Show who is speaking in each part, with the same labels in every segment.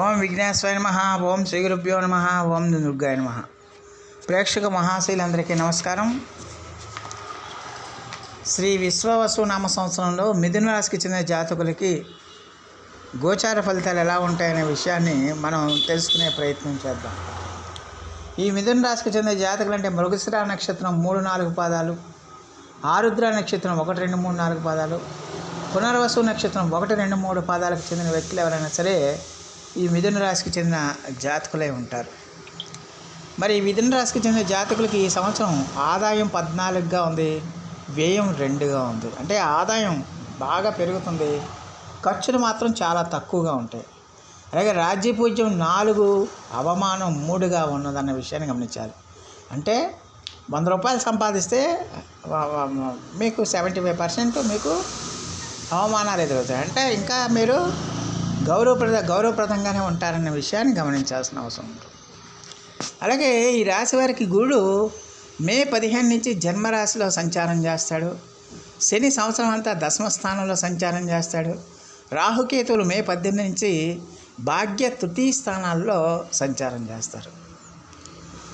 Speaker 1: ఓం విఘ్నేశ్వర నమ ఓం శ్రీ గురుభ్యో నమ ఓం దుర్గాయ నమ. ప్రేక్షక మహాశైలందరికీ నమస్కారం. శ్రీ విశ్వవసు నామ సంవత్సరంలో మిథున రాశికి చెందిన జాతకులకి గోచార ఫలితాలు ఎలా ఉంటాయనే విషయాన్ని మనం తెలుసుకునే ప్రయత్నం చేద్దాం. ఈ మిథున రాశికి చెందిన జాతకులు అంటే మృగశిర నక్షత్రం మూడు నాలుగు పాదాలు ఆరుద్ర నక్షత్రం ఒకటి రెండు మూడు నాలుగు పాదాలు పునర్వసు నక్షత్రం ఒకటి రెండు మూడు పాదాలకు చెందిన వ్యక్తులు ఎవరైనా సరే ఈ మిథున రాశికి చెందిన జాతకులై ఉంటారు. మరి ఈ మిథున రాశికి చెందిన జాతకులకి ఈ సంవత్సరం ఆదాయం పద్నాలుగుగా ఉంది వ్యయం రెండుగా ఉంది. అంటే ఆదాయం బాగా పెరుగుతుంది ఖర్చులు మాత్రం చాలా తక్కువగా ఉంటాయి. అలాగే రాజ్యపూజ్యం నాలుగు అవమానం మూడుగా ఉన్నదన్న విషయాన్ని గమనించాలి. అంటే వంద రూపాయలు సంపాదిస్తే మీకు సెవెంటీ ఫైవ్ పర్సెంట్ మీకు అవమానాలు ఎదురవుతాయి. అంటే ఇంకా మీరు గౌరవప్రద గౌరవప్రదంగానే ఉంటారన్న విషయాన్ని గమనించాల్సిన అవసరం ఉంటుంది అలాగే ఈ రాశి వారికి గురుడు మే పదిహేను నుంచి జన్మరాశిలో సంచారం చేస్తాడు. శని సంవత్సరం అంతా దశమ స్థానంలో సంచారం చేస్తాడు. రాహుకేతువులు మే పద్దెనిమిది నుంచి భాగ్య తృతీయ స్థానాల్లో సంచారం చేస్తారు.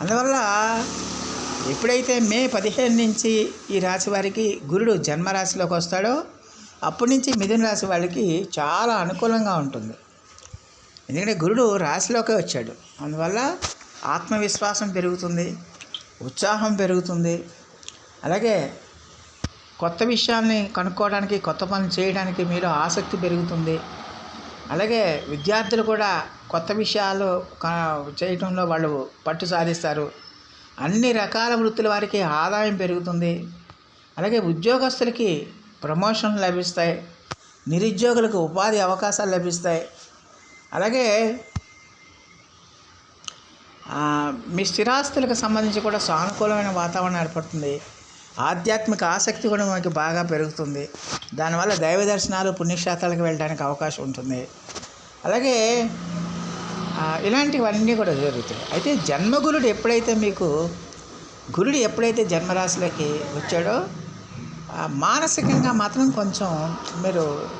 Speaker 1: అందువల్ల ఎప్పుడైతే మే పదిహేను నుంచి ఈ రాశి వారికి గురుడు జన్మరాశిలోకి వస్తాడో అప్పటి నుంచి మిథున రాశి వాళ్ళకి చాలా అనుకూలంగా ఉంటుంది. ఎందుకంటే గురుడు రాశిలోకే వచ్చాడు. అందువల్ల ఆత్మవిశ్వాసం పెరుగుతుంది ఉత్సాహం పెరుగుతుంది. అలాగే కొత్త విషయాల్ని కనుక్కోవడానికి కొత్త పనులు చేయడానికి మీరు ఆసక్తి పెరుగుతుంది. అలాగే విద్యార్థులు కూడా కొత్త విషయాలు క- చేయటంలో వాళ్ళు పట్టు సాధిస్తారు. అన్ని రకాల వృత్తుల వారికి ఆదాయం పెరుగుతుంది. అలాగే ఉద్యోగస్తులకి ప్రమోషన్ లభిస్తాయి నిరుద్యోగులకు ఉపాధి అవకాశాలు లభిస్తాయి. అలాగే మీ స్థిరాస్తులకు సంబంధించి కూడా సానుకూలమైన వాతావరణం ఏర్పడుతుంది. ఆధ్యాత్మిక ఆసక్తి కూడా మనకి బాగా పెరుగుతుంది. దానివల్ల దైవ దర్శనాలు పుణ్యక్షేత్రాలకు వెళ్ళడానికి అవకాశం ఉంటుంది. అలాగే ఇలాంటివన్నీ కూడా జరుగుతాయి. అయితే జన్మగురుడు ఎప్పుడైతే మీకు గురుడు ఎప్పుడైతే జన్మరాశిలోకి వచ్చాడో మానసికంగా మాత్రం కొంచెం మీరు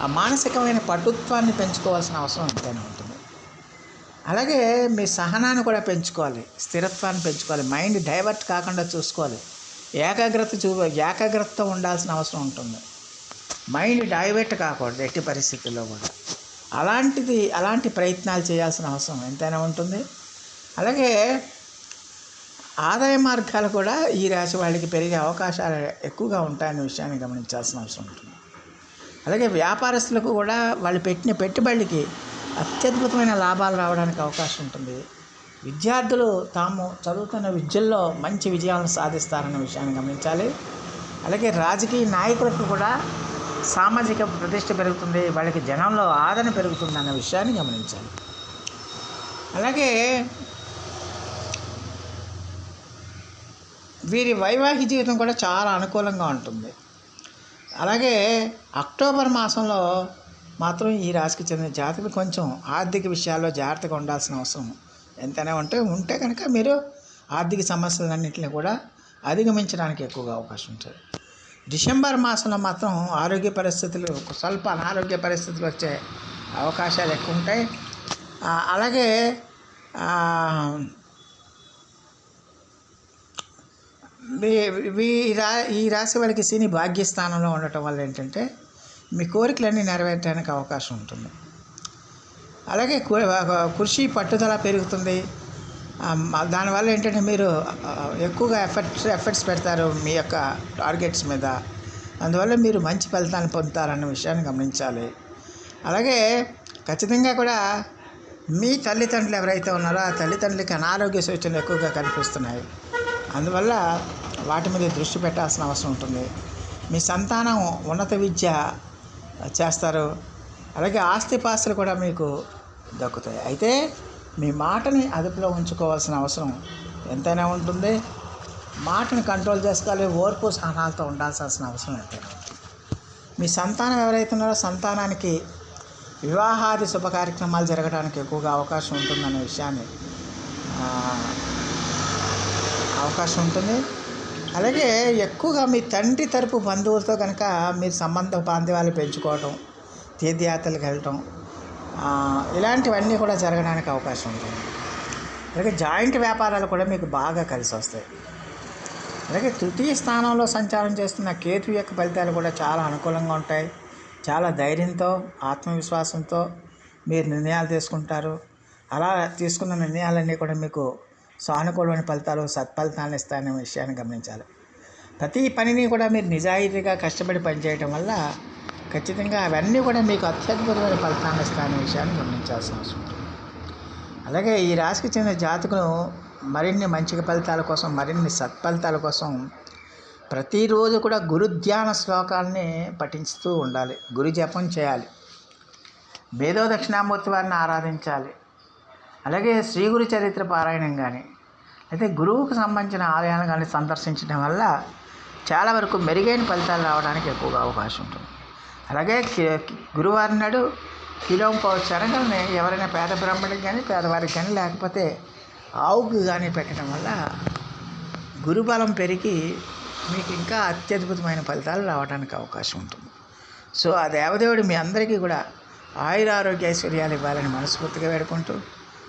Speaker 1: ఆ మానసికమైన పటుత్వాన్ని పెంచుకోవాల్సిన అవసరం ఎంతైనా ఉంటుంది. అలాగే మీ సహనాన్ని కూడా పెంచుకోవాలి స్థిరత్వాన్ని పెంచుకోవాలి మైండ్ డైవర్ట్ కాకుండా చూసుకోవాలి. ఏకాగ్రత చూ ఏకాగ్రతతో ఉండాల్సిన అవసరం ఉంటుంది. మైండ్ డైవర్ట్ కాకూడదు ఎట్టి పరిస్థితుల్లో కూడా. అలాంటిది అలాంటి ప్రయత్నాలు చేయాల్సిన అవసరం ఎంతైనా ఉంటుంది. అలాగే ఆదాయ మార్గాలు కూడా ఈ రాశి వాళ్ళకి పెరిగే అవకాశాలు ఎక్కువగా ఉంటాయనే విషయాన్ని గమనించాల్సిన అవసరం ఉంటుంది. అలాగే వ్యాపారస్తులకు కూడా వాళ్ళు పెట్టిన పెట్టుబడికి అత్యద్భుతమైన లాభాలు రావడానికి అవకాశం ఉంటుంది. విద్యార్థులు తాము చదువుతున్న విద్యల్లో మంచి విజయాలను సాధిస్తారన్న విషయాన్ని గమనించాలి. అలాగే రాజకీయ నాయకులకు కూడా సామాజిక ప్రతిష్ట పెరుగుతుంది వాళ్ళకి జనంలో ఆదరణ పెరుగుతుంది అన్న విషయాన్ని గమనించాలి. అలాగే వీరి వైవాహిక జీవితం కూడా చాలా అనుకూలంగా ఉంటుంది. అలాగే అక్టోబర్ మాసంలో మాత్రం ఈ రాశికి చెందిన జాతకులు కొంచెం ఆర్థిక విషయాల్లో జాగ్రత్తగా ఉండాల్సిన అవసరం. ఎంతైనా ఉంటే ఉంటే కనుక మీరు ఆర్థిక సమస్యలన్నింటినీ కూడా అధిగమించడానికి ఎక్కువగా అవకాశం ఉంటుంది. డిసెంబర్ మాసంలో మాత్రం ఆరోగ్య పరిస్థితులు స్వల్ప అనారోగ్య పరిస్థితులు వచ్చే అవకాశాలు ఎక్కువ ఉంటాయి. అలాగే ఈ రా ఈ రాశి వాళ్ళకి శని భాగ్యస్థానంలో ఉండటం వల్ల ఏంటంటే మీ కోరికలన్నీ నెరవేర్చడానికి అవకాశం ఉంటుంది. అలాగే కృషి పట్టుదల పెరుగుతుంది. దానివల్ల ఏంటంటే మీరు ఎక్కువగా ఎఫర్ట్స్ ఎఫర్ట్స్ పెడతారు మీ యొక్క టార్గెట్స్ మీద. అందువల్ల మీరు మంచి ఫలితాన్ని పొందుతారన్న విషయాన్ని గమనించాలి. అలాగే ఖచ్చితంగా కూడా మీ తల్లిదండ్రులు ఎవరైతే ఉన్నారో ఆ తల్లిదండ్రులకి అనారోగ్య సూచనలు ఎక్కువగా కనిపిస్తున్నాయి. అందువల్ల వాటి మీద దృష్టి పెట్టాల్సిన అవసరం ఉంటుంది. మీ సంతానం ఉన్నత విద్య చేస్తారు. అలాగే ఆస్తిపాస్తులు కూడా మీకు దక్కుతాయి. అయితే మీ మాటని అదుపులో ఉంచుకోవాల్సిన అవసరం ఎంతైనా ఉంటుంది. మాటని కంట్రోల్ చేసుకోవాలి. ఓర్పు సహనాలతో ఉండాల్సిన అవసరం ఎంతైనా మీ సంతానం ఎవరైతే ఉన్నారో సంతానానికి వివాహాది శుభ కార్యక్రమాలు జరగడానికి ఎక్కువగా అవకాశం ఉంటుందనే విషయాన్ని అవకాశం ఉంటుంది. అలాగే ఎక్కువగా మీ తండ్రి తరపు బంధువులతో కనుక మీరు సంబంధ బాంధవ్యాలు పెంచుకోవటం తీర్థయాత్రలకు వెళ్ళటం ఇలాంటివన్నీ కూడా జరగడానికి అవకాశం ఉంటుంది. అలాగే జాయింట్ వ్యాపారాలు కూడా మీకు బాగా కలిసి వస్తాయి. అలాగే తృతీయ స్థానంలో సంచారం చేస్తున్న కేతు యొక్క ఫలితాలు కూడా చాలా అనుకూలంగా ఉంటాయి. చాలా ధైర్యంతో ఆత్మవిశ్వాసంతో మీరు నిర్ణయాలు తీసుకుంటారు. అలా తీసుకున్న నిర్ణయాలన్నీ కూడా మీకు సానుకూలమైన ఫలితాలు సత్ఫలితాలను ఇస్తాయనే విషయాన్ని గమనించాలి. ప్రతి పనిని కూడా మీరు నిజాయితీగా కష్టపడి పనిచేయటం వల్ల ఖచ్చితంగా అవన్నీ కూడా మీకు అత్యద్భుతమైన ఫలితాన్ని ఇస్తాయనే విషయాన్ని గమనించాల్సిన అవసరం అలాగే ఈ రాశికి చెందిన జాతకులు మరిన్ని మంచి ఫలితాల కోసం మరిన్ని సత్ఫలితాల కోసం ప్రతిరోజు కూడా గురు ధ్యాన శ్లోకాలని పఠించుతూ ఉండాలి. గురు జపం చేయాలి. మేధో దక్షిణామూర్తి వారిని ఆరాధించాలి. అలాగే శ్రీ గురు చరిత్ర పారాయణం కానీ అయితే గురువుకు సంబంధించిన ఆలయాలను కానీ సందర్శించడం వల్ల చాలా వరకు మెరుగైన ఫలితాలు రావడానికి ఎక్కువగా అవకాశం ఉంటుంది. అలాగే గురువారం నాడు కిలో శనగల్ని ఎవరైనా పేద బ్రాహ్మణికి కానీ పేదవారికి కానీ లేకపోతే ఆవుకు కానీ పెట్టడం వల్ల గురుబలం పెరిగి మీకు ఇంకా అత్యద్భుతమైన ఫలితాలు రావడానికి అవకాశం ఉంటుంది. సో ఆ దేవదేవుడు మీ అందరికీ కూడా ఆయుర ఆరోగ్య ఐశ్వర్యాలు ఇవ్వాలని మనస్ఫూర్తిగా వేడుకుంటూ